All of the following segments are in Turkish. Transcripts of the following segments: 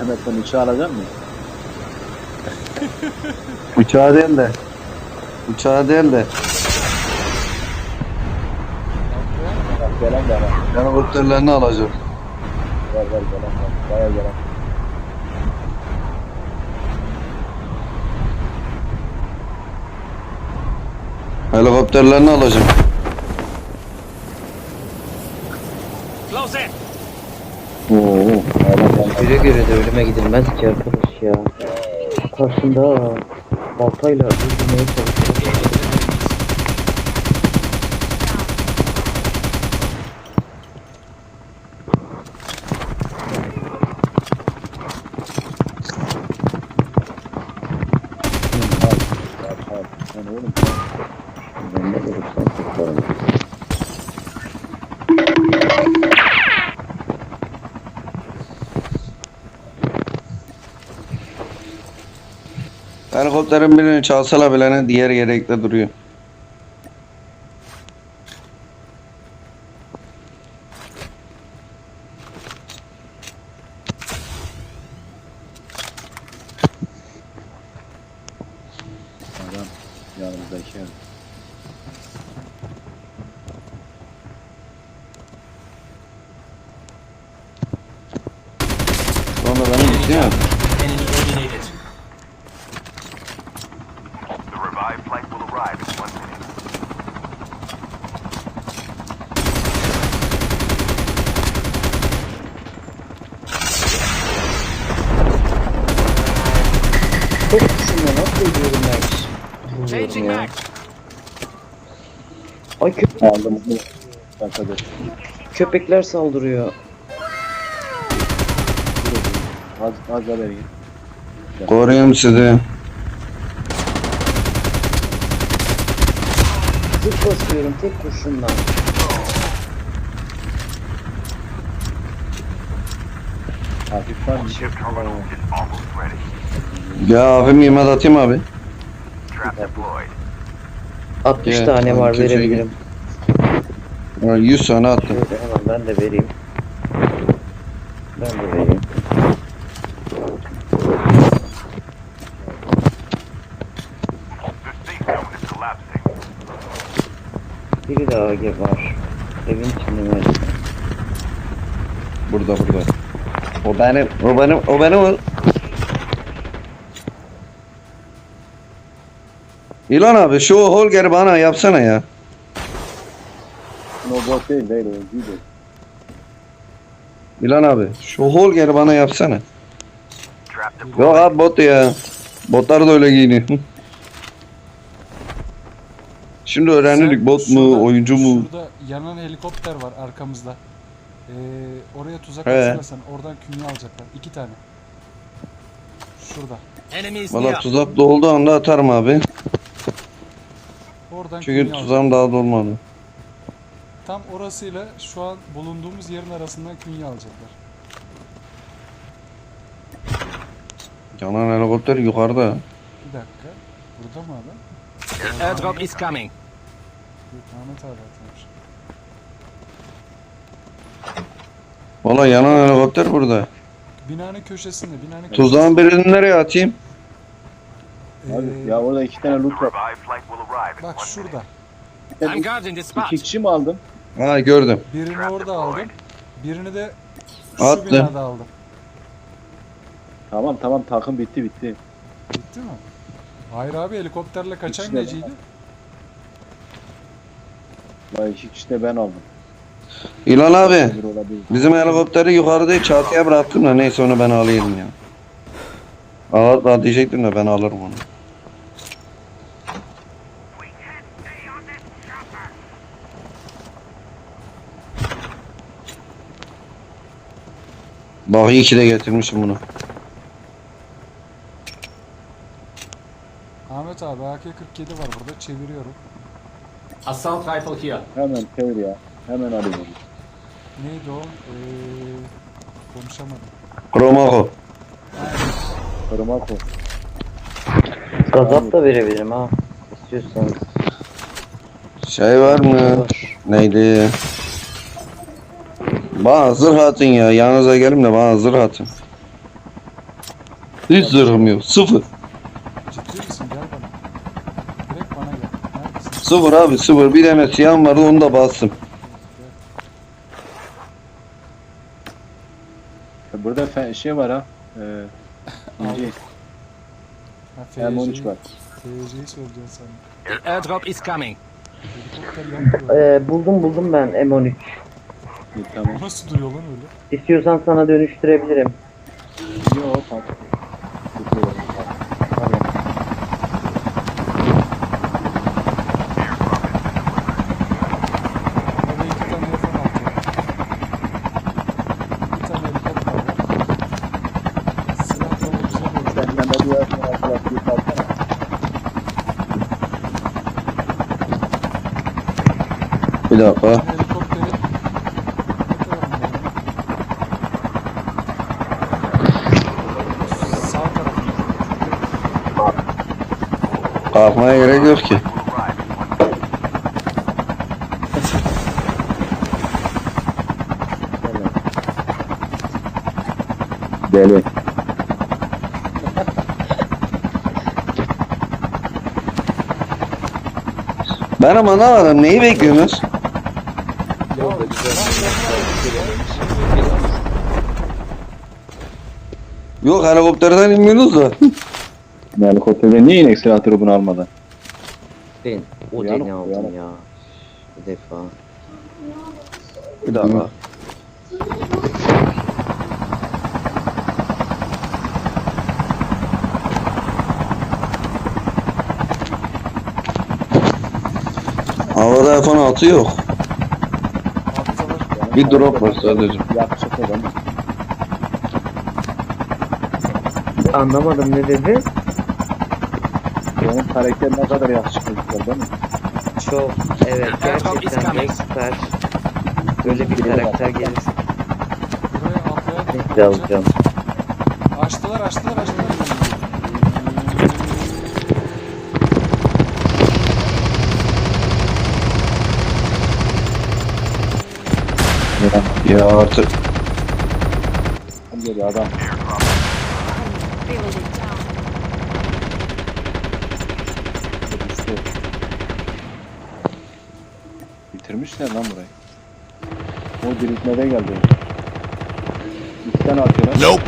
Mehmet'ten uçağı alacak mısın? Uçağı değil de. Uçağı değil de. Bak gelen de. Helikopterlerini alacağım. Ver ver gelen var. Baya gelen. Helikopterlerini alacağım. Close in. Oo. Göre göre de ölüme gidilmez ki arkadaş ya. Karşında baltayla öldürmeye çalışıyor. Helikopterin birini çalsala bilene diğer yedekte duruyor. Adam yanımızdaki ev. Sonra benim gitti ya. Enemy eliminated. The revived flight will arrive in one minute. Çok düşünme nasıl ölüyorum ben. Vuruyorum Changing ya. Ay kö- Aldım bunu. Arkadaş. köpekler saldırıyor. Az, az haber git. Koruyayım sizi. Zıp basıyorum tek kurşunla. Hafif var mı? Ya abim yemek atayım abi. Deployed. 60 Evet, tane var köşeye verebilirim. Ya 100 tane attım. Şöyle hemen ben de vereyim. Ben de vereyim. Biri daha AG var. Evin içinde mi? Burada burada. O benim, o benim, o benim. İlan abi şu Holger'i bana yapsana ya. No bot değil değil oyuncu değil. İlan abi şu Holger'i bana yapsana. Yok abi bot ya. Botlar da öyle giyiniyor. Şimdi öğrenirdik bot mu, Şurada- oyuncu mu? Şurada yanan helikopter var arkamızda. Ee, oraya tuzak He. açarsan oradan künye alacaklar. İki tane. Şurada. Valla tuzak dolduğu anda atarım abi. Oradan Çünkü künye tuzağım daha dolmadı. Tam orasıyla şu an bulunduğumuz yerin arasından künye alacaklar. Yanan helikopter yukarıda. Bir dakika. Burada mı adam? Airdrop is coming. Yok Ahmet abi atlamış. Valla yanan helikopter burada. Binanın köşesinde. Binanın Tuzağın birini nereye atayım? Ee, Abi ya orada iki tane loot var. Flight will bak şurada. I'm guarding this spot. İki kişi mi aldım? Ha gördüm. Birini orada aldım. Birini de şu Attım. binada aldım. Tamam tamam takım bitti bitti. Bitti mi? Hayır abi helikopterle kaçan İkisi de neciydi? Vay iki kişi de ben aldım. İlan abi. Bir olabilir. Bizim helikopteri yukarıda çatıya bıraktım da neyse onu ben alayım ya. Da diyecektim de ben alırım onu. Bak iyi ki de getirmişim bunu. Ahmet abi AK-47 var burada çeviriyorum. Assault rifle here. Hemen çevir ya. Hemen alayım onu. Neydi o? Ee, konuşamadım. Kromako. Kırma koy. Gazap da verebilirim ha. İstiyorsanız. Şey var mı? Var. Neydi? Bana zırh atın ya. Yanınıza gelim de bana zırh atın. Hiç zırhım yok. Sıfır. Ciddi misin? Gel bana. Direkt bana gel. Neredesin? Sıfır abi sıfır. Bir tane siyahım vardı onu da bastım. Burada fe- şey var ha. Ee, ince. Ha, M13 var. FC'yi söyleyeceksin sen. The airdrop is coming. Helikopter. Ee, buldum buldum ben M13. İyi, Tamam. Nasıl duruyor lan öyle? İstiyorsan sana dönüştürebilirim. Yok tamam. Tutuyorum. Tamam. Orada iki tane F-16 var. Bir tane helikopter var. Silah da o güzel oldu. Sen bende bu yaşın altına bir kalsana. Bir dakika. Kalkmaya gerek yok ki. Deli. Ben ama ne varım neyi bekliyorsunuz? Yok helikopterden inmiyorsunuz da. Helikopterde niye inek silahları bunu almadan? Ben o Uyanık, deni aldım uyanık. ya. Bir defa. Bir dakika. Havada F-16 yok. Alttalar. Bir drop var sadece. Yakışıklı değil mi? Anlamadım ne dedi? Onun karakteri ne kadar yakışıklı değil mi? Çok evet gerçekten de süper. Böyle bir karakter gelirse Buraya alacağım. Açtılar açtılar açtılar. Ya. Ya artık. Geliyor adam. Bitirmişler lan burayı. O diriltmede geldi. Tane atıyorlar. Nope.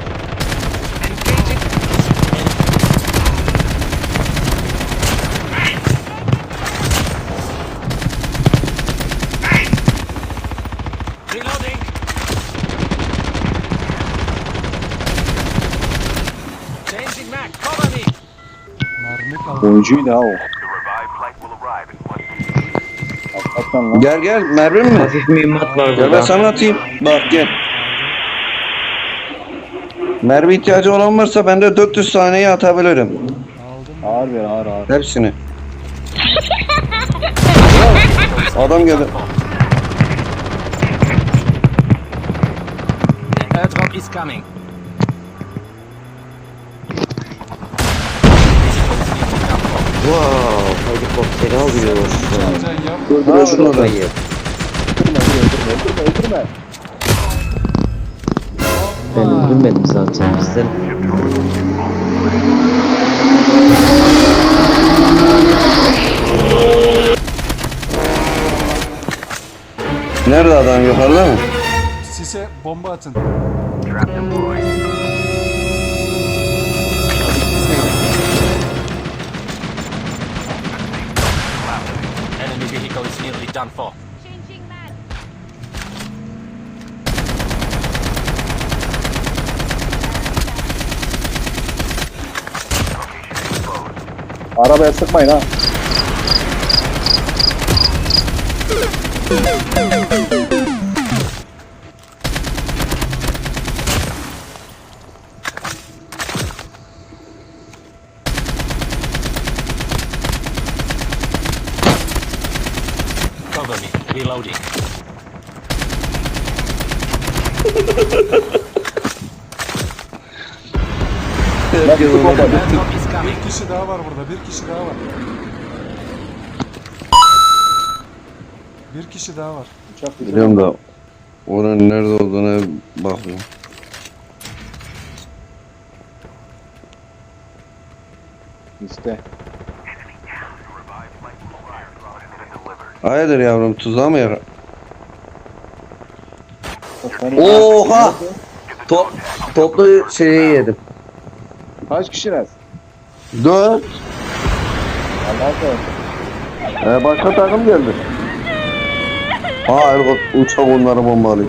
Oyuncuydu ha o. The revived flight will arrive in one minute. Hakikaten lan. Gel gel mermi mi? Hafif mühimmat var Gel ben burada. sana atayım. Bak gel. Mermi ihtiyacı olan varsa ben de 400 saniye atabilirim. Aldım. Ağır ver ağır ağır. Hepsini. Adam geldi. Airdrop is coming. Wow helikopteri alıyorsun. Dur Ha, şunu öldürme öldürme öldürme öldürme. Ben öldürmedim zaten bizden. Nerede adam yukarıda mı? Sise bomba atın. Done for. Arabaya sıkmayın ha. Bir kişi daha var burada. Bir kişi daha var. Bir kişi daha var. Uçak güzel. Biliyorum da oranın nerede olduğuna bakıyorum. İşte. Hayırdır yavrum tuzağa mı yara? Oha! Top, toplu şeyi yedim. Kaç kişiler? Dört. Allah Ee, başka takım geldi. Aa, uçak onları bombalıyor.